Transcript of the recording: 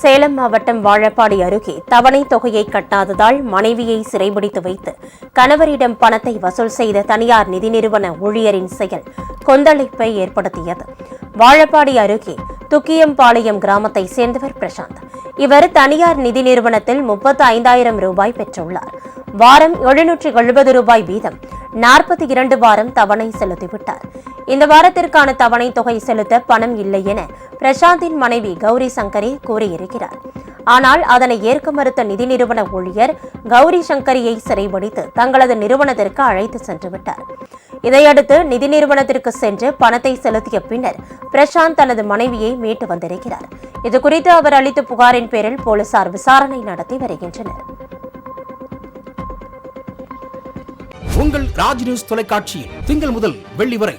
சேலம் மாவட்டம் வாழப்பாடி அருகே தவணை தொகையை கட்டாததால் மனைவியை சிறைபிடித்து வைத்து கணவரிடம் பணத்தை வசூல் செய்த தனியார் நிதி நிறுவன ஊழியரின் செயல் கொந்தளிப்பை ஏற்படுத்தியது. வாழப்பாடி அருகே துக்கியம்பாளையம் கிராமத்தை சேர்ந்தவர் பிரசாந்த். இவர் தனியார் நிதி நிறுவனத்தில் முப்பத்து ஐந்தாயிரம் ரூபாய் பெற்றுள்ளார். வாரம் எழுநூற்றி எழுபது ரூபாய் வீதம் நாற்பத்தி இரண்டு வாரம் தவணை செலுத்திவிட்டார். இந்த வாரத்திற்கான தவணை தொகை செலுத்த பணம் இல்லை என பிரசாந்தின் மனைவி கௌரி சங்கரி கூறியிருக்கிறார். ஆனால் அதனை ஏற்க மறுத்த நிதி நிறுவன ஊழியர் கௌரி சங்கரியை சிறைபிடித்து தங்களது நிறுவனத்திற்கு அழைத்து சென்று விட்டார். இதையடுத்து நிதி நிறுவனத்திற்கு சென்று பணத்தை செலுத்திய பின்னர் பிரசாந்த் தனது மனைவியை மீட்டு வந்திருக்கிறார். இதுகுறித்து அவர் அளித்த புகாரின் பேரில் போலீசார் விசாரணை நடத்தி வருகின்றனர். உங்கள் ராஜ் நியூஸ் தொலைக்காட்சியில் திங்கள் முதல் வெள்ளி வரை